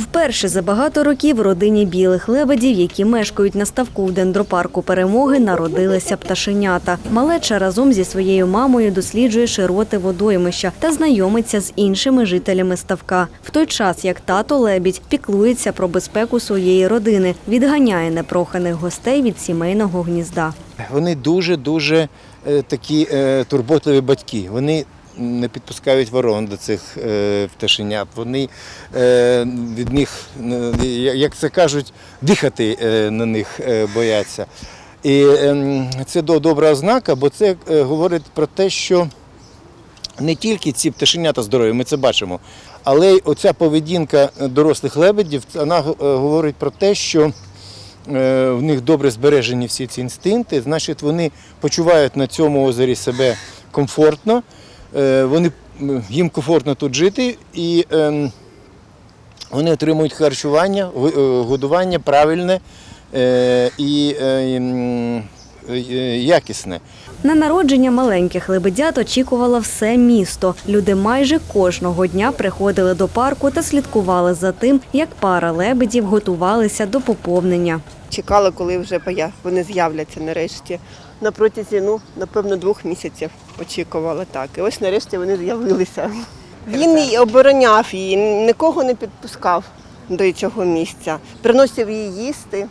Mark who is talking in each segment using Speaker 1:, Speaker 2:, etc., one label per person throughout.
Speaker 1: Вперше за багато років родині білих лебедів, які мешкають на ставку в дендропарку перемоги, народилися пташенята. Малеча разом зі своєю мамою досліджує широти водоймища та знайомиться з іншими жителями ставка. В той час як тато лебідь піклується про безпеку своєї родини, відганяє непроханих гостей від сімейного гнізда.
Speaker 2: Вони дуже-дуже е, такі е, турботливі батьки. Вони не підпускають ворон до цих е, пташенят. Вони е, від них, е, як це кажуть, дихати на них бояться. І ем, це добра ознака, бо це говорить про те, що не тільки ці пташенята здорові, ми це бачимо, але й оця поведінка дорослих лебедів, вона говорить про те, що в них добре збережені всі ці інстинкти, значить вони почувають на цьому озері себе комфортно, вони, їм комфортно тут жити і ем, вони отримують харчування, е, годування правильне е, і е, е, якісне.
Speaker 1: На народження маленьких лебедят очікувало все місто. Люди майже кожного дня приходили до парку та слідкували за тим, як пара лебедів готувалися до поповнення.
Speaker 3: Чекала, коли вже вони з'являться нарешті. На протязі, ну, напевно, двох місяців очікувала так. І ось нарешті вони з'явилися. Він і обороняв її, нікого не підпускав до цього місця. Приносив їй їсти.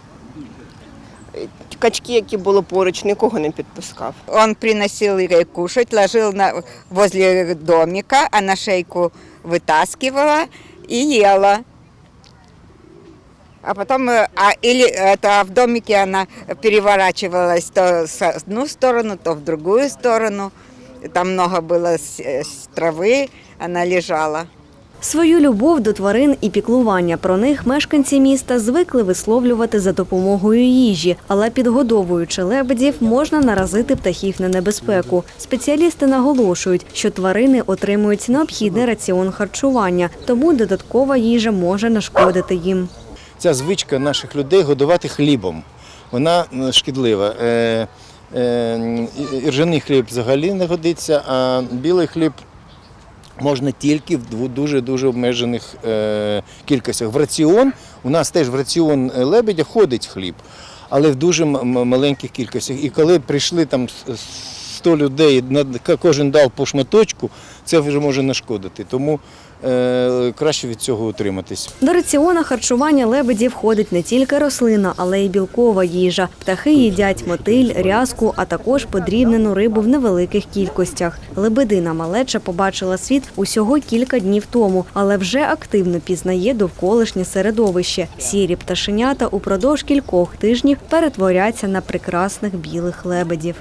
Speaker 3: Качки, які були поруч, нікого не підпускав.
Speaker 4: Он приносил ей кушать, ложил на, возле домика, а на шейку вытаскивала и ела. А потом, э, а, или это, а в домике она переворачивалась то с одну сторону, то в другую сторону. Там много было с- э, с травы, она лежала.
Speaker 1: Свою любов до тварин і піклування про них мешканці міста звикли висловлювати за допомогою їжі, але підгодовуючи лебедів, можна наразити птахів на небезпеку. Спеціалісти наголошують, що тварини отримують необхідний раціон харчування, тому додаткова їжа може нашкодити їм.
Speaker 2: ця звичка наших людей годувати хлібом. Вона шкідлива. Е, е, і- Ржаний хліб взагалі не годиться, а білий хліб можна тільки в дуже-дуже обмежених е, кількостях. В раціон, у нас теж в раціон е, лебедя ходить хліб, але в дуже маленьких кількостях. І коли прийшли там 100 людей, кожен дав по шматочку, це вже може нашкодити. Тому е, краще від цього утриматись.
Speaker 1: До раціона харчування лебедів входить не тільки рослина, але й білкова їжа. Птахи їдять мотиль, рязку, а також подрібнену рибу в невеликих кількостях. Лебедина малеча побачила світ усього кілька днів тому, але вже активно пізнає довколишнє середовище. Сірі пташенята упродовж кількох тижнів перетворяться на прекрасних білих лебедів.